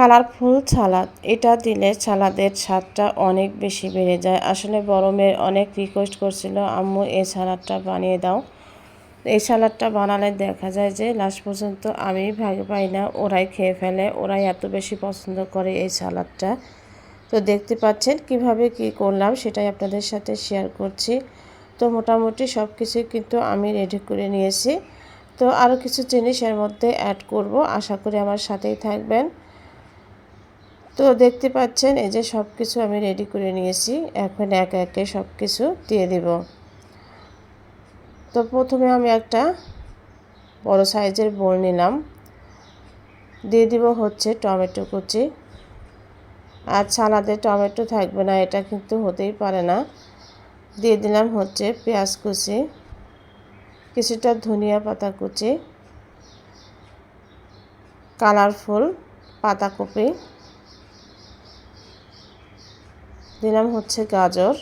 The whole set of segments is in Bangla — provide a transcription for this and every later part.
কালারফুল সালাদ এটা দিলে সালাদের স্বাদটা অনেক বেশি বেড়ে যায়। আসলে বড় অনেক রিকোয়েস্ট করছিল, আম্মু, এই সালাদটা বানিয়ে দাও। এই সালাদটা বানালে দেখা যায় যে লাস্ট পর্যন্ত আমি ভাগে পাই না, ওরাই খেয়ে ফেলে, ওরাই এত বেশি পছন্দ করে এই সালাদটা তো দেখতে পাচ্ছেন কীভাবে কি করলাম, সেটাই আপনাদের সাথে শেয়ার করছি। তো মোটামুটি সব কিছুই কিন্তু আমি রেডি করে নিয়েছি। তো আরও কিছু জিনিস এর মধ্যে অ্যাড করব। আশা করি আমার সাথেই থাকবেন। তো দেখতে পাচ্ছেন, এই যে সব কিছু আমি রেডি করে নিয়েছি। এখন এক একে সব কিছু দিয়ে দেব। তো প্রথমে আমি একটা বড় সাইজের বোল নিলাম। দিয়ে দিব হচ্ছে টমেটো কুচি। আর সালাদে টমেটো থাকবে না, এটা কিন্তু হতেই পারে না। দিয়ে দিলাম হচ্ছে পেঁয়াজ কুচি, কিছুটা ধনিয়া পাতা কুচি কালারফুল পাতাকপি। দিলাম হচ্ছে গাজর।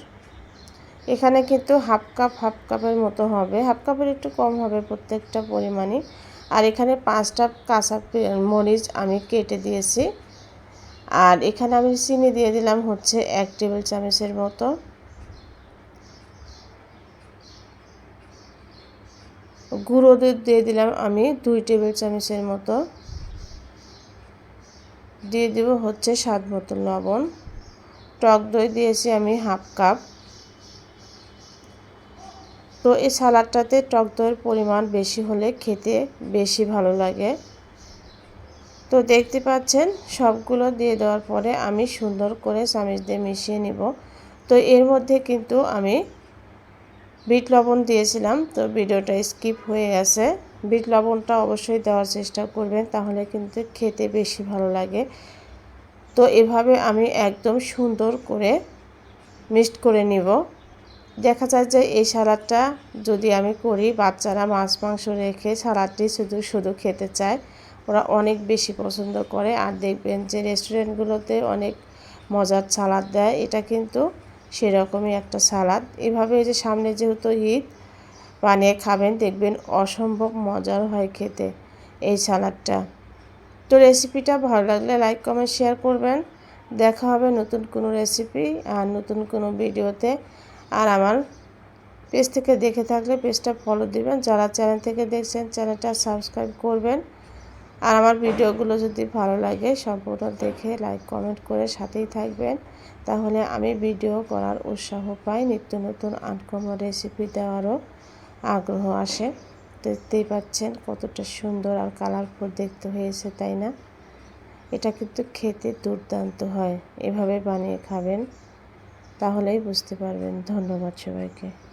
এখানে কিন্তু হাফ কাপ, হাফ কাপের মতো হবে। হাফ কাপের একটু কম হবে প্রত্যেকটা পরিমাণে। আর এখানে পাঁচটা কাঁচা মরিচ আমি কেটে দিয়েছি। আর এখানে আমি চিনি দিয়ে দিলাম হচ্ছে এক টেবিল চামচের মতো। গুঁড়ো দুধ দিয়ে দিলাম আমি দুই টেবিল চামচের মতো। দিয়ে দেব হচ্ছে স্বাদ মতো লবণ। টক দই দিয়েছি আমি হাফ কাপ। তো এই সালাডটাতে টক দইয়ের পরিমাণ বেশি হলে খেতে বেশি ভালো লাগে। তো দেখতে পাচ্ছেন, সবগুলো দিয়ে দেওয়ার পরে আমি সুন্দর করে চামিচ দিয়ে মিশিয়ে নিব। তো এর মধ্যে কিন্তু আমি বিট লবণ দিয়েছিলাম, তো ভিডিওটা স্কিপ হয়ে গেছে। বিট লবণটা অবশ্যই দেওয়ার চেষ্টা করবেন, তাহলে কিন্তু খেতে বেশি ভালো লাগে। তো এভাবে আমি একদম সুন্দর করে মিক্সড করে নিব। দেখা যায় যে এই সালাদটা যদি আমি করি, বাচ্চারা মাছ, মাংস রেখে সালাদটি শুধু শুধু খেতে চায়, ওরা অনেক বেশি পছন্দ করে। আর দেখবেন যে রেস্টুরেন্টগুলোতে অনেক মজার সালাদ দেয়, এটা কিন্তু সেরকমই একটা সালাদ। এভাবে যে সামনে যেহেতু ঈদ, বানিয়ে খাবেন, দেখবেন অসম্ভব মজার হয় খেতে এই সালাদটা। তো রেসিপিটা ভালো লাগলে লাইক কমেন্ট শেয়ার করবেন। দেখা হবে নতুন কোনো রেসিপি আর নতুন কোনো ভিডিওতে আর আমার পেজ থেকে দেখে থাকলে পেজটা ফলো দিবেন। যারা চ্যানেল থেকে দেখছেন চ্যানেলটা সাবস্ক্রাইব করবেন। আর আমার ভিডিওগুলো যদি ভালো লাগে, সম্পূর্ণ দেখে লাইক কমেন্ট করে সাথেই থাকবেন। তাহলে আমি ভিডিও করার উৎসাহ পাই। নিত্য নতুন আনকমন রেসিপি দেওয়ারও আগ্রহ আসে। দেখতেই পাচ্ছেন কতটা সুন্দর আর কালারফুল দেখতে হয়েছে, তাই না? এটা কিন্তু খেতে দুর্দান্ত হয়। এভাবে বানিয়ে খাবেন, তাহলেই বুঝতে পারবেন। ধন্যবাদ সবাইকে।